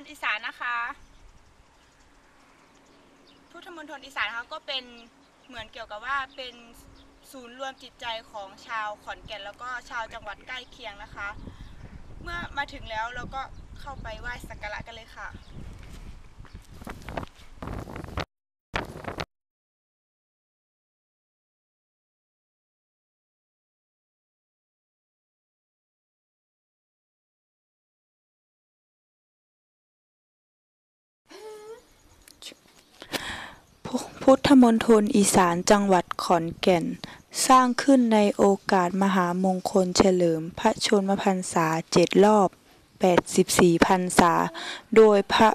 ณฑอีสานนะคะพุทธมณฑลอีสานนะคะก็เป็นเหมือนเกี่ยวกับว่าเป็นศูนย์รวมจิตใจของชาวขอนแก่นแล้วก็ชาวจังหวัดใกล้เคียงนะคะ เมื่อมาถึงแล้วเราก็เข้าไปไหว้สักการะกันเลยค่ะ พุทธมณฑลอีสานจังหวัดขอนแก่น สร้างขึ้นในโอกาสมหามงคลเฉลิมพระชนมพรรษาเจ็ดรอบ 84พรรษา โดยพระ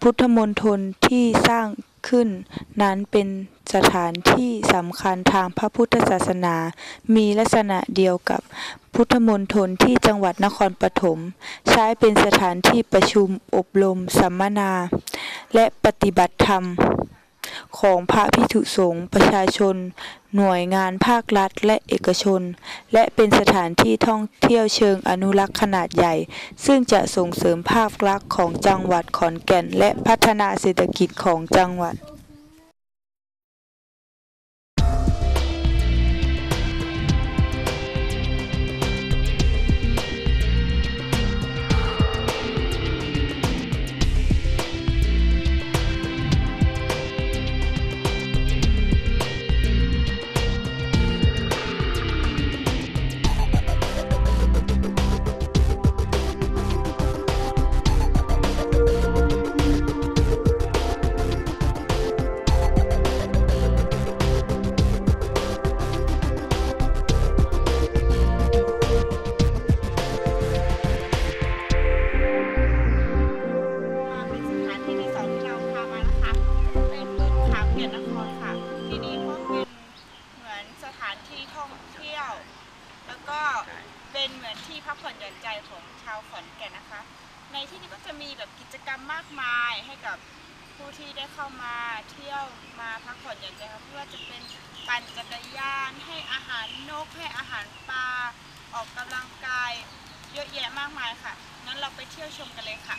พุทธมณฑลที่สร้างขึ้น นั้นเป็นสถานที่สำคัญทางพระพุทธศาสนา มีลักษณะเดียวกับพุทธมณฑลที่จังหวัดนครปฐม ใช้เป็นสถานที่ประชุมอบรมสัมมนา และปฏิบัติธรรม ของพระพิสุสงฆ์ประชาชน หน่วยงานภาครัฐและเอกชน และเป็นสถานที่ท่องเที่ยวเชิงอนุรักษ์ขนาดใหญ่ ซึ่งจะส่งเสริมภาพลักษณ์ของจังหวัดขอนแก่น และพัฒนาเศรษฐกิจของจังหวัด ในที่นี้ก็จะมีแบบกิจกรรมมากมายให้กับผู้ที่ได้เข้ามาเที่ยวมาพักผ่อนอย่างใจค่ะไม่ว่าจะเป็นปั่นจักรยาน ให้อาหารนกให้อาหารปลาออกกำลังกาย เยอะแยะมากมายค่ะงั้นเราไปเที่ยวชมกันเลยค่ะ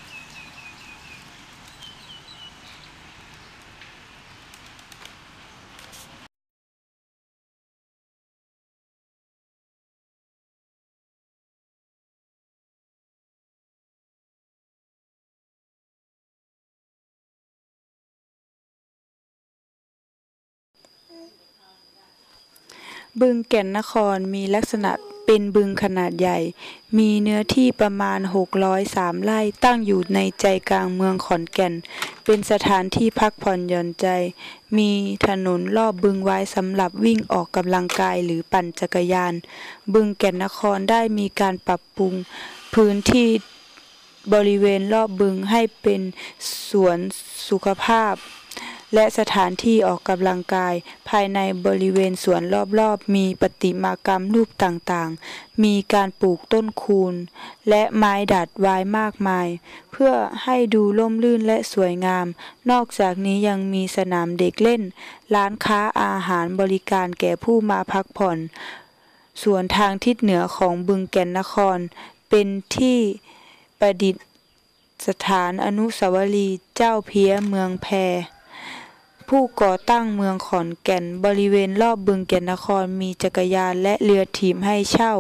บึงแก่นนครมีลักษณะเป็นบึงขนาดใหญ่ มีเนื้อที่ประมาณ 603 ไร่ตั้งอยู่ในใจกลางเมืองขอนแก่น เป็นสถานที่พักผ่อนหย่อนใจ มีถนนรอบบึงไว้สำหรับวิ่งออกกำลังกายหรือปั่นจักรยาน บึงแก่นนครได้มีการปรับปรุงพื้นที่บริเวณรอบบึงให้เป็นสวนสุขภาพ และสถานที่ออกกำลังกาย ภายในบริเวณสวนรอบๆ มีประติมากรรมรูปต่างๆ มีการปลูกต้นคูนและไม้ดัดไว้มากมาย เพื่อให้ดูร่มรื่นและสวยงาม นอกจากนี้ยังมีสนามเด็กเล่น ร้านค้าอาหารบริการแก่ผู้มาพักผ่อน ส่วนทางทิศเหนือของบึงแก่นนคร เป็นที่ประดิษฐานอนุสาวรีย์เจ้าเพียเมืองแพร ผู้ก่อตั้งเมืองขอนแก่น บริเวณรอบบึงแก่นนครมีจักรยานและเรือถีบให้เช่า